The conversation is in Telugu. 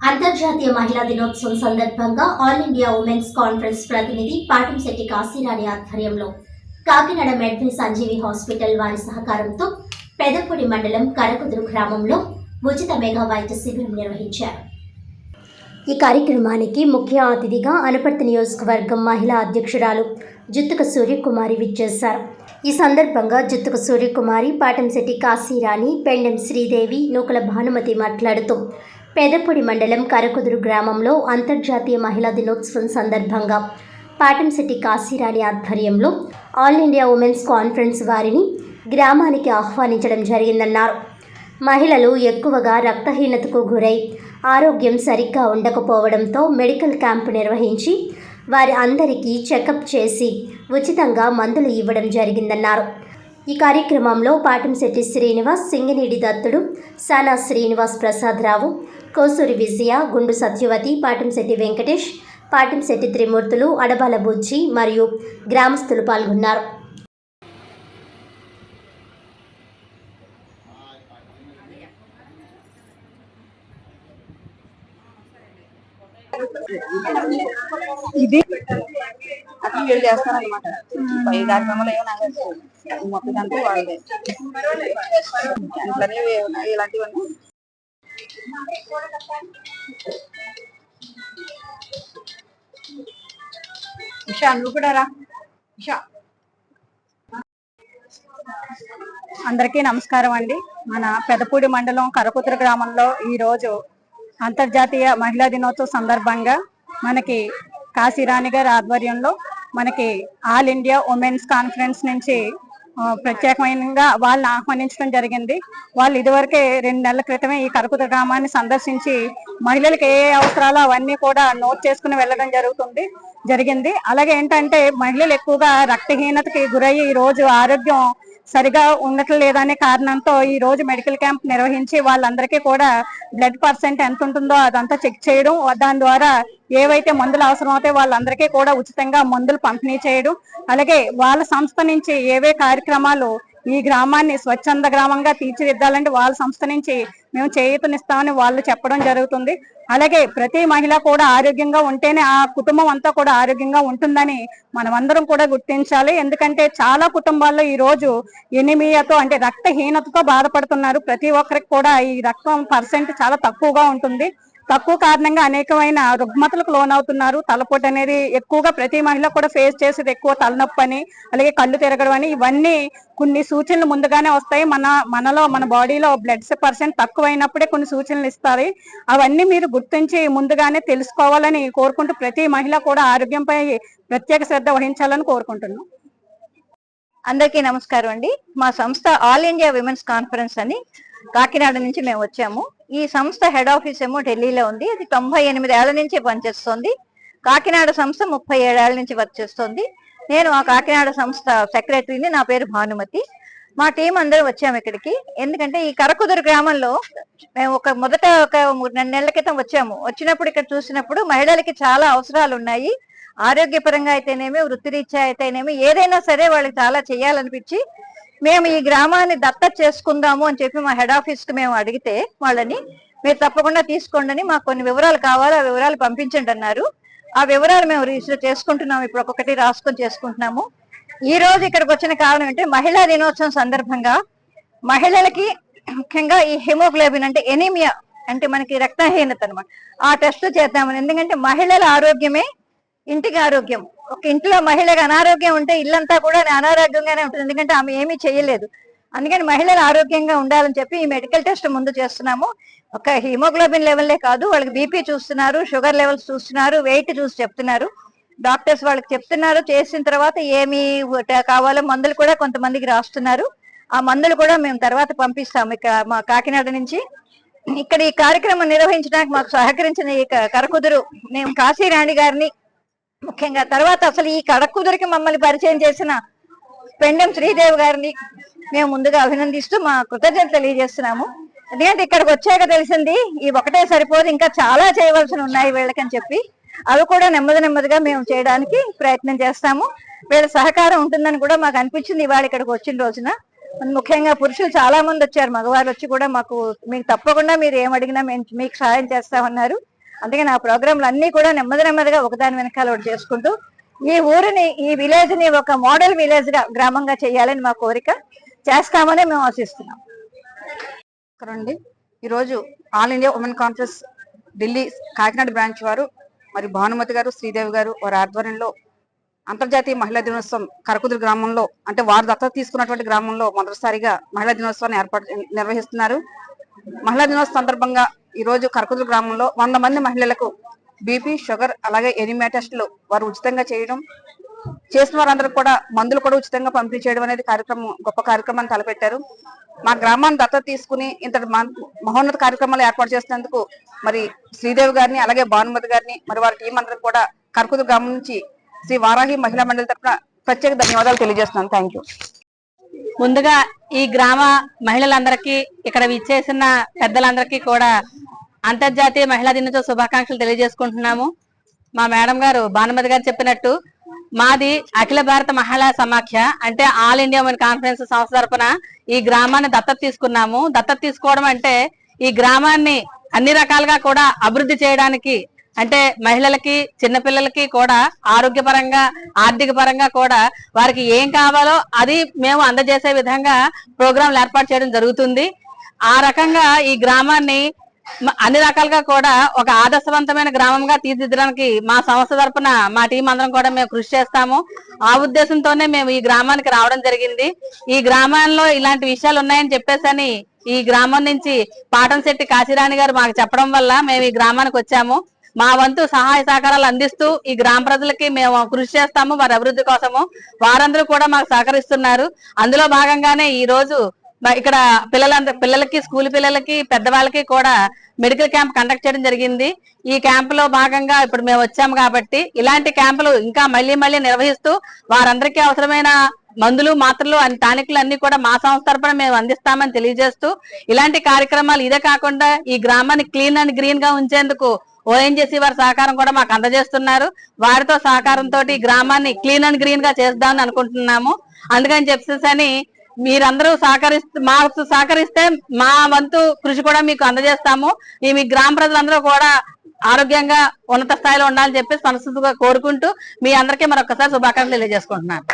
అంతర్జాతీయ మహిళా దినోత్సవం సందర్భంగా ఆల్ ఇండియా ఉమెన్స్ కాన్ఫరెన్స్ ప్రతినిధి పాటంశెట్టి కాశీరాణి ఆధ్వర్యంలో కాకినాడ మెడ్వే సంజీవి హాస్పిటల్ వారి సహకారంతో పెదపూడి మండలం కరకుదురు గ్రామంలో ఉచిత మెగా వైద్య శిబిరం నిర్వహించారు. ఈ కార్యక్రమానికి ముఖ్య అతిథిగా అనుపర్తి నియోజకవర్గం మహిళా అధ్యక్షురాలు జుత్తుక సూర్యకుమారి విచ్చేశారు. ఈ సందర్భంగా జుత్తుక సూర్యకుమారి పాటంశెట్టి కాశీరాణి పెండెం శ్రీదేవి నూకల భానుమతి మాట్లాడుతూ పెదపొడి మండలం కరకుదురు గ్రామంలో అంతర్జాతీయ మహిళా దినోత్సవం సందర్భంగా పాటంశెట్టి కాశీరాణి ఆధ్వర్యంలో ఆల్ ఇండియా ఉమెన్స్ కాన్ఫరెన్స్ వారిని గ్రామానికి ఆహ్వానించడం జరిగిందన్నారు. మహిళలు ఎక్కువగా రక్తహీనతకు గురై ఆరోగ్యం సరిగ్గా ఉండకపోవడంతో మెడికల్ క్యాంపు నిర్వహించి వారి అందరికీ చెకప్ చేసి ఉచితంగా మందులు ఇవ్వడం జరిగిందన్నారు. ఈ కార్యక్రమంలో పాటంశెట్టి శ్రీనివాస్ సింగినీడి దత్తుడు సానా శ్రీనివాస్ ప్రసాద్ రావు కోసూరి విజయ గుండు సత్యవతి పాటంశెట్టి వెంకటేష్ పాటంశెట్టి త్రిమూర్తులు అడబాల బుజ్జి మరియు గ్రామస్తులు పాల్గొన్నారు. ఇది అట్లా వీళ్ళు చేస్తారనమాట ఈ కార్యక్రమంలో ఏమైనా మొత్తం అంతా వాళ్ళే క్యాంపులనే ఇలాంటివన్నీ. ఉషా నువ్వు కూడా రా. ఉషా. అందరికీ నమస్కారం అండి. మన పెదపూడి మండలం కరకుతురు గ్రామంలో ఈరోజు అంతర్జాతీయ మహిళా దినోత్సవ సందర్భంగా మనకి కాశీరాణి గారి ఆధ్వర్యంలో మనకి ఆల్ ఇండియా ఉమెన్స్ కాన్ఫరెన్స్ నుంచి ప్రత్యేకమైనగా వాళ్ళని ఆహ్వానించడం జరిగింది. వాళ్ళు ఇదివరకే రెండు నెలల క్రితమే ఈ కరకుత గ్రామాన్ని సందర్శించి మహిళలకు ఏ అవసరాలు అవన్నీ కూడా నోట్ చేసుకుని వెళ్ళడం జరుగుతుంది జరిగింది. అలాగే ఏంటంటే మహిళలు ఎక్కువగా రక్తహీనతకి గురయ్యి ఈ రోజు ఆరోగ్యం సరిగా ఉండట్లేదనే కారణంతో ఈ రోజు మెడికల్ క్యాంప్ నిర్వహించి వాళ్ళందరికీ కూడా బ్లడ్ పర్సెంట్ ఎంత ఉంటుందో అదంతా చెక్ చేయడం దాని ద్వారా ఏవైతే మందులు అవసరం అవుతాయో వాళ్ళందరికీ కూడా ఉచితంగా మందులు పంపిణీ చేయడం అలాగే వాళ్ళ సంస్థ నుంచి ఏవే కార్యక్రమాలు ఈ గ్రామాన్ని స్వచ్ఛంద గ్రామంగా తీర్చిదిద్దాలంటే వాళ్ళ సంస్థ నుంచి మేము చేయూతనిస్తామని వాళ్ళు చెప్పడం జరుగుతుంది. అలాగే ప్రతి మహిళ కూడా ఆరోగ్యంగా ఉంటేనే ఆ కుటుంబం అంతా కూడా ఆరోగ్యంగా ఉంటుందని మనమందరం కూడా గుర్తించాలి. ఎందుకంటే చాలా కుటుంబాల్లో ఈ రోజు ఎనిమియాతో అంటే రక్తహీనతతో బాధపడుతున్నారు. ప్రతి ఒక్కరికి కూడా ఈ రక్తం పర్సెంట్ చాలా తక్కువగా ఉంటుంది. తక్కువ కారణంగా అనేకమైన రుగ్మతలకు లోనవుతున్నారు. తలపోటు అనేది ఎక్కువగా ప్రతి మహిళ కూడా ఫేస్ చేసేది ఎక్కువ తలనొప్పి అని అలాగే కళ్ళు తిరగడం అని. ఇవన్నీ కొన్ని సూచనలు ముందుగానే వస్తాయి. మన మనలో మన బాడీలో బ్లడ్ పర్సెంట్ తక్కువైనప్పుడే కొన్ని సూచనలు ఇస్తాయి. అవన్నీ మీరు గుర్తించి ముందుగానే తెలుసుకోవాలని కోరుకుంటూ ప్రతి మహిళ కూడా ఆరోగ్యంపై ప్రత్యేక శ్రద్ధ వహించాలని కోరుకుంటున్నాం. అందరికీ నమస్కారం అండి. మా సంస్థ ఆల్ ఇండియా విమెన్స్ కాన్ఫరెన్స్ అని కాకినాడ నుంచి మేము వచ్చాము. ఈ సంస్థ హెడ్ ఆఫీస్ ఏమో ఢిల్లీలో ఉంది. అది తొంభై ఎనిమిది ఏళ్ళ నుంచి పనిచేస్తుంది. కాకినాడ సంస్థ ముప్పై ఏడేళ్ళ నుంచి వర్క్ చేస్తుంది. నేను ఆ కాకినాడ సంస్థ సెక్రటరీని నా పేరు భానుమతి. మా టీం అందరూ వచ్చాము ఇక్కడికి. ఎందుకంటే ఈ కరకుదురు గ్రామంలో మేము ఒక మొదట ఒక మూడు రెండు నెలల క్రితం వచ్చాము. వచ్చినప్పుడు ఇక్కడ చూసినప్పుడు మహిళలకి చాలా అవసరాలు ఉన్నాయి. ఆరోగ్యపరంగా అయితేనేమి వృత్తిరీత్యా అయితేనేమి ఏదైనా సరే వాళ్ళకి చాలా చేయాలనిపించి మేము ఈ గ్రామాన్ని దత్త చేసుకుందాము అని చెప్పి మా హెడ్ ఆఫీస్కు మేము అడిగితే వాళ్ళని మీరు తప్పకుండా తీసుకోండి అని మాకు కొన్ని వివరాలు కావాలి ఆ వివరాలు పంపించండి అన్నారు. ఆ వివరాలు మేము రిజిస్టర్ చేసుకుంటున్నాము ఇప్పుడు ఒక్కొక్కటి రాసుకొని చేసుకుంటున్నాము. ఈ రోజు ఇక్కడికి వచ్చిన కారణం ఏంటంటే మహిళా దినోత్సవం సందర్భంగా మహిళలకి ముఖ్యంగా ఈ హిమోగ్లోబిన్ అంటే ఎనీమియా అంటే మనకి రక్తహీనత అనమాట ఆ టెస్ట్ చేద్దామని ఎందుకంటే మహిళల ఆరోగ్యమే ఇంటికి ఆరోగ్యం. ఒక ఇంట్లో మహిళకి అనారోగ్యం ఉంటే ఇల్లంతా కూడా అనారోగ్యంగానే ఉంటుంది. ఎందుకంటే ఆమె ఏమీ చేయలేదు. అందుకని మహిళలు ఆరోగ్యంగా ఉండాలని చెప్పి ఈ మెడికల్ టెస్ట్ ముందు చేస్తున్నాము. ఒక హిమోగ్లోబిన్ లెవెల్లే కాదు వాళ్ళకి బీపీ చూస్తున్నారు షుగర్ లెవెల్స్ చూస్తున్నారు వెయిట్ చూసి చెప్తున్నారు. డాక్టర్స్ వాళ్ళకి చెప్తున్నారు. చేసిన తర్వాత ఏమి కావాలో మందులు కూడా కొంతమందికి రాస్తున్నారు. ఆ మందులు కూడా మేము తర్వాత పంపిస్తాము ఇక మా కాకినాడ నుంచి. ఇక్కడ ఈ కార్యక్రమం నిర్వహించడానికి మాకు సహకరించిన ఈ కరకుదురు మేము కాశీరాణి గారిని ముఖ్యంగా. తర్వాత అసలు ఈ కడకుదురికి మమ్మల్ని పరిచయం చేసిన పెండెం శ్రీదేవి గారిని మేము ముందుగా అభినందిస్తూ మా కృతజ్ఞత తెలియజేస్తున్నాము. ఎందుకంటే ఇక్కడికి వచ్చాక తెలిసింది ఈ ఒకటే సరిపోదు ఇంకా చాలా చేయవలసి ఉన్నాయి వీళ్ళకని చెప్పి. అవి కూడా నెమ్మది నెమ్మదిగా మేము చేయడానికి ప్రయత్నం చేస్తాము. వీళ్ళ సహకారం ఉంటుందని కూడా మాకు అనిపించింది ఇవాళ ఇక్కడికి వచ్చిన రోజున. ముఖ్యంగా పురుషులు చాలా మంది వచ్చారు మగవారు వచ్చి కూడా మాకు మీకు తప్పకుండా మీరు ఏం అడిగినా మేము మీకు సహాయం చేస్తామన్నారు. అందుకే నా ప్రోగ్రాంలు అన్ని కూడా నెమ్మది నెమ్మదిగా ఒకదాని వెనకాల ఒకటి చేసుకుంటూ ఈ ఊరిని ఈ విలేజ్ని ఒక మోడల్ విలేజ్గా గ్రామంగా చేయాలని మా కోరిక. చేస్తామని మేము ఆశిస్తున్నాం. అండి ఈరోజు all India women conference Delhi Kakinada branch వారు మరి భానుమతి గారు శ్రీదేవి గారు వారి ఆధ్వర్యంలో అంతర్జాతీయ మహిళా దినోత్సవం కరకుదురు గ్రామంలో అంటే వారు దత్తత తీసుకున్నటువంటి గ్రామంలో మొదటిసారిగా మహిళా దినోత్సవాన్ని ఏర్పాటు నిర్వహిస్తున్నారు. మహిళా దినోత్సవం సందర్భంగా ఈ రోజు కరకుదురు గ్రామంలో వంద మంది మహిళలకు బీపీ షుగర్ అలాగే ఎనిమియా టెస్టులు వారు ఉచితంగా చేయడం చేసిన వారందరూ కూడా మందులు కూడా ఉచితంగా పంపిణీ చేయడం అనేది కార్యక్రమం గొప్ప కార్యక్రమాన్ని తలపెట్టారు. మా గ్రామాన్ని దత్తత తీసుకుని ఇంత మహోన్నత కార్యక్రమాలు ఏర్పాటు చేసినందుకు మరి శ్రీదేవి గారిని అలాగే భానుమతి గారిని మరి వారి టీం అందరికి కూడా కర్కుదు గ్రామం నుంచి శ్రీ వారాహి మహిళా మండలి తరఫున ప్రత్యేక ధన్యవాదాలు తెలియజేస్తున్నాను. థ్యాంక్ యూ ముందుగా ఈ గ్రామ మహిళలందరికీ ఇక్కడ విచ్చేసిన పెద్దలందరికీ కూడా అంతర్జాతీయ మహిళా దినోత్సవ శుభాకాంక్షలు తెలియజేసుకుంటున్నాము. మా మేడం గారు భానుమతి గారు చెప్పినట్టు మాది అఖిల భారత మహిళా సమాఖ్య అంటే ఆల్ ఇండియా మన కాన్ఫరెన్స్ సంస్థ తరపున ఈ గ్రామాన్ని దత్తత తీసుకున్నాము. దత్తత తీసుకోవడం అంటే ఈ గ్రామాన్ని అన్ని రకాలుగా కూడా అభివృద్ధి చేయడానికి అంటే మహిళలకి చిన్నపిల్లలకి కూడా ఆరోగ్యపరంగా ఆర్థిక పరంగా కూడా వారికి ఏం కావాలో అది మేము అందజేసే విధంగా ప్రోగ్రాంలు ఏర్పాటు చేయడం జరుగుతుంది. ఆ రకంగా ఈ గ్రామాన్ని అన్ని రకాలుగా కూడా ఒక ఆదర్శవంతమైన గ్రామంగా తీర్చిదిద్దడానికి మా సంస్థ తరపున మా టీం అందరం కూడా మేము కృషి చేస్తాము. ఆ ఉద్దేశంతోనే మేము ఈ గ్రామానికి రావడం జరిగింది. ఈ గ్రామంలో ఇలాంటి విషయాలు ఉన్నాయని చెప్పేసి ఈ గ్రామం నుంచి పాటంశెట్టి కాశీరాణి గారు మాకు చెప్పడం వల్ల మేము ఈ గ్రామానికి వచ్చాము. మా వంతు సహాయ సహకారాలు అందిస్తూ ఈ గ్రామ ప్రజలకి మేము కృషి చేస్తాము వారి అభివృద్ధి కోసము. వారందరూ కూడా మాకు సహకరిస్తున్నారు. అందులో భాగంగానే ఈ రోజు ఇక్కడ పిల్లలందరూ పిల్లలకి స్కూల్ పిల్లలకి పెద్దవాళ్ళకి కూడా మెడికల్ క్యాంప్ కండక్ట్ చేయడం జరిగింది. ఈ క్యాంప్లో భాగంగా ఇప్పుడు మేము వచ్చాము కాబట్టి ఇలాంటి క్యాంపులు ఇంకా మళ్ళీ మళ్ళీ నిర్వహిస్తూ వారందరికీ అవసరమైన మందులు మాత్రలు అన్ని టానిక్లు అన్ని కూడా మా సంస్థ తరపున మేము అందిస్తామని తెలియజేస్తూ ఇలాంటి కార్యక్రమాలు ఇదే కాకుండా ఈ గ్రామాన్ని క్లీన్ అండ్ గ్రీన్గా ఉంచేందుకు ఓఎన్జీసీ వారి సహకారం కూడా మాకు అందజేస్తున్నారు. వారితో సహకారంతో ఈ గ్రామాన్ని క్లీన్ అండ్ గ్రీన్గా చేద్దామని అనుకుంటున్నాము. అందుకని చెప్పేసి మీరందరూ సహకరిస్తే మాకు సహకరిస్తే మా వంతు కృషి కూడా మీకు అందజేస్తాము. ఈ మీ గ్రామ ప్రజలందరూ కూడా ఆరోగ్యంగా ఉన్నత స్థాయిలో ఉండాలని చెప్పేసి మనస్ఫూర్తిగా కోరుకుంటూ మీ అందరికీ మరొకసారి శుభాకాంక్షలు తెలియజేసుకుంటున్నాను.